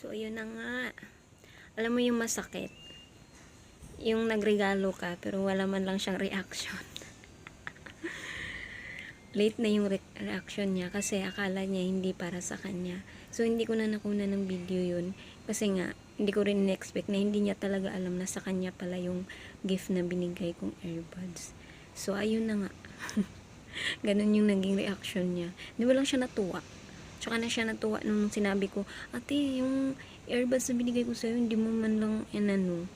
So, ayun na nga. Alam mo yung masakit. Yung nagregalo ka, pero wala man lang siyang reaction. Late na yung re- reaction niya kasi akala niya hindi para sa kanya. So, hindi ko na nakuna ng video yun. Kasi nga, hindi ko rin expect na hindi niya talaga alam na sa kanya pala yung gift na binigay kong earbuds. So, ayun na nga. Ganun yung naging reaction niya. Di ba lang siya natuwa? Tsaka na siya natuwa nung sinabi ko, ate, yung earbuds na binigay ko sa'yo, hindi mo man lang, yan ano,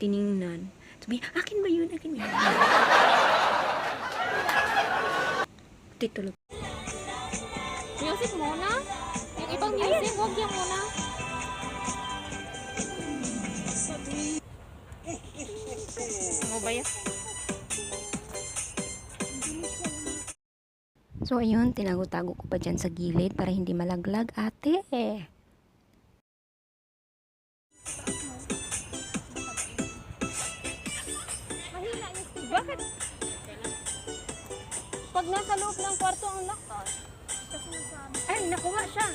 tiningnan. Sabi, akin ba yun? Akin yun? Ate, tulog. Music muna. Yung ibang music, huwag yan muna. So, ayun, tinago-tago ko pa dyan sa gilid para hindi malaglag, ate. Mahina yung speed. Bakit? Pag nasa loob ng kwarto ang lakas. Kasi nasabi. Ay, nakuha siya.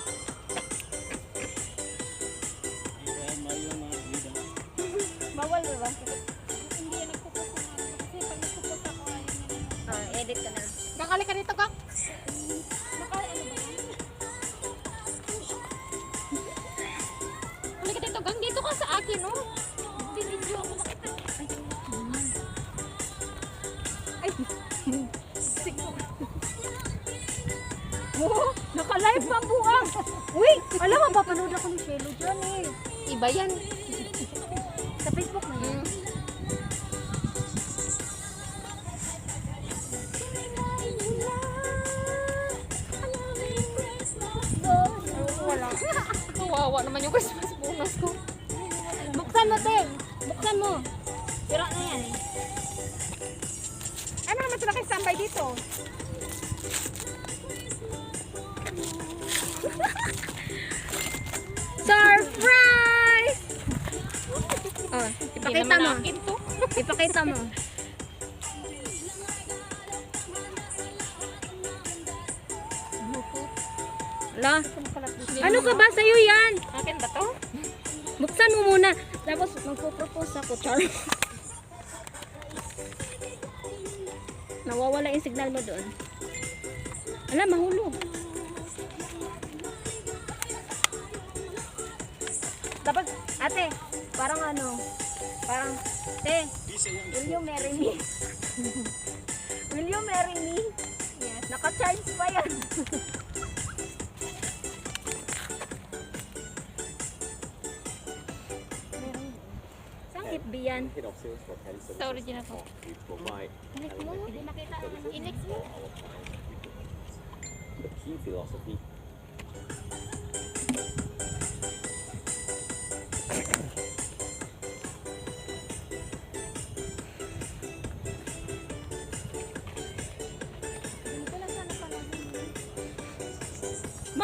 Bawal ba ba? Oh, naka-live pa buwang. Uy, alam mo, papanood ako ni Shelo dyan eh. Iba yan. Sa Facebook na yan. Wala. Kawawa naman yung Christmas bonus ko. Buksan mo, te. Buksan mo. Sira na yan eh. Ano naman sila kay standby dito? Surprise! Oh, ipakita mo. Ipakita mo. Ala, ano ka ba? Sa'yo yan. Akin ba to? Buksan mo muna. Tapos magpo-propose ako, Char. Nawawala yung signal mo doon. Ala, mahulog. Ate, parang ano, parang, te, will you marry me? will you marry me? Yes. Naka-charge pa yan. FB yan? head of sales for Kelly Services. Sa original ko. We provide Inex mo. Hindi makita. Inex mo. The key philosophy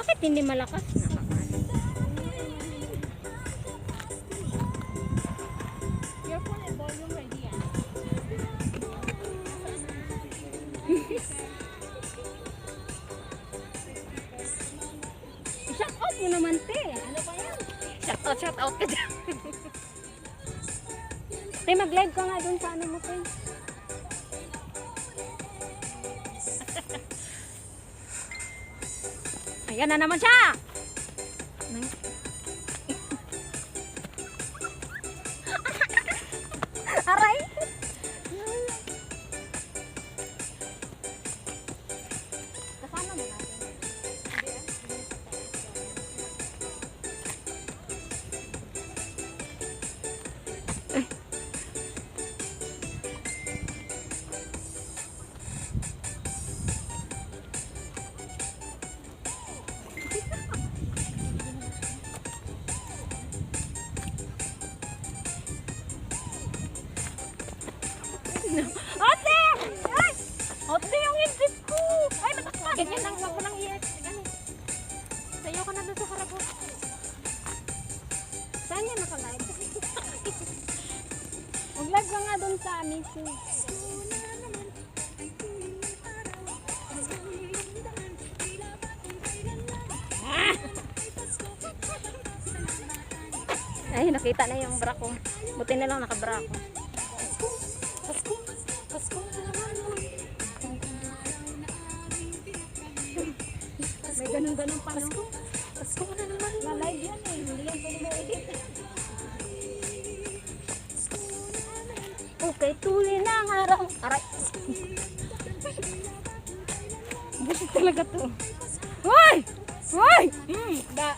Bakit hindi malakas? Your phone and volume ready yan. Shout out mo naman, te. Ano ba yan? Shout out, shout out ka dyan. Te, mag-live ka nga dun sa ano mo, te. Ayan na naman siya! Ate! Ay! Ate, yung hintip ko! Ay, matakot! Ganyan lang, wag mo lang i-ex. Ganyan. Sayo ka na doon sa harapot. Saan yan naka-live? Mag-live ka nga dun sa amin. Ay, nakita na yung bra ko. Buti na lang nakabra ko. Pasko. Na naman. May ganun-ganun pa, no? Pasko. Pasko na naman. Na-live yan eh. Hindi yan pwede ma-edit. Okay, tuloy na ang araw. Aray. Bullshit talaga to. Hoy! Hoy! Hmm, da.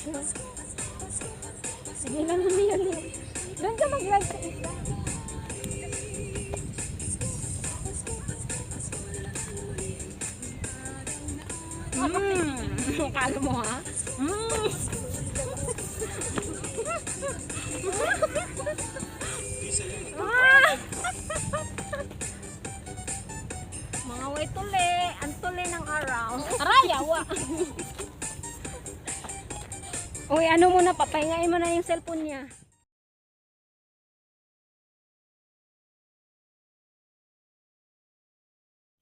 Sige lang naman eh. Doon ka mag-live sa isa. Hmm. Kala mo ha? Hmm. Ah! Mga way tuli, ang tuli ng araw. Aray, awa. Uy, ano muna, papahingain mo na yung cellphone niya.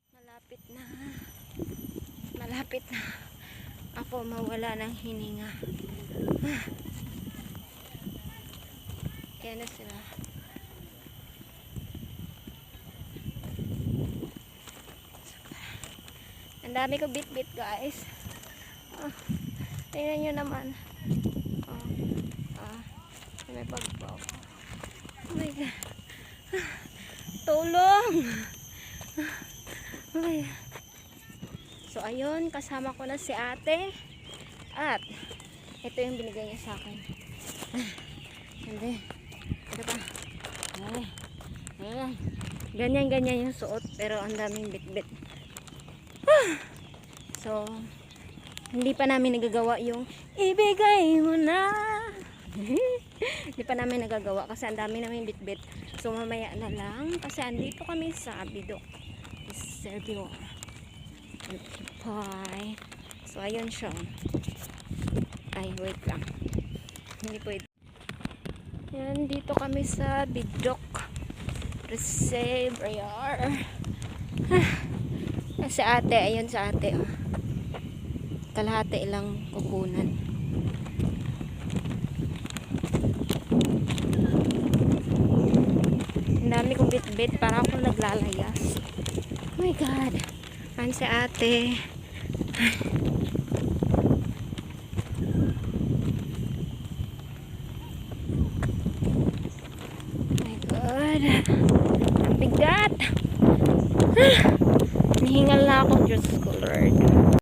Malapit na. Malapit na. Ako mawala ng hininga. Kaya na sila. Ang dami ko bit-bit guys. Ah, tingnan nyo naman. Oh, ah, may pagpaw. Oh my God. Tulong! Ay. So, ayun, kasama ko na si ate. At, ito yung binigay niya sa akin. Hindi. Ito pa. Ay. Ay. Ganyan-ganyan yung suot, pero ang daming bit-bit. Ah. So, hindi pa namin nagagawa yung ibigay mo na. hindi pa namin nagagawa kasi ang dami namin bitbit. So mamaya na lang kasi andito kami sa Bidok. Serbio. Bye. So ayun siya. Ay, wait lang. Hindi pwede. Yan, dito kami sa Bidok. Reservoir. Ah, si ate, ayun sa ate. Oh kalahati lang kukunan. Ang dami kong bit-bit para akong naglalayas. Oh my God. Ano si ate? Oh my God. Ang bigat. Ah, Nihingal na ako, Diyos ko, Lord.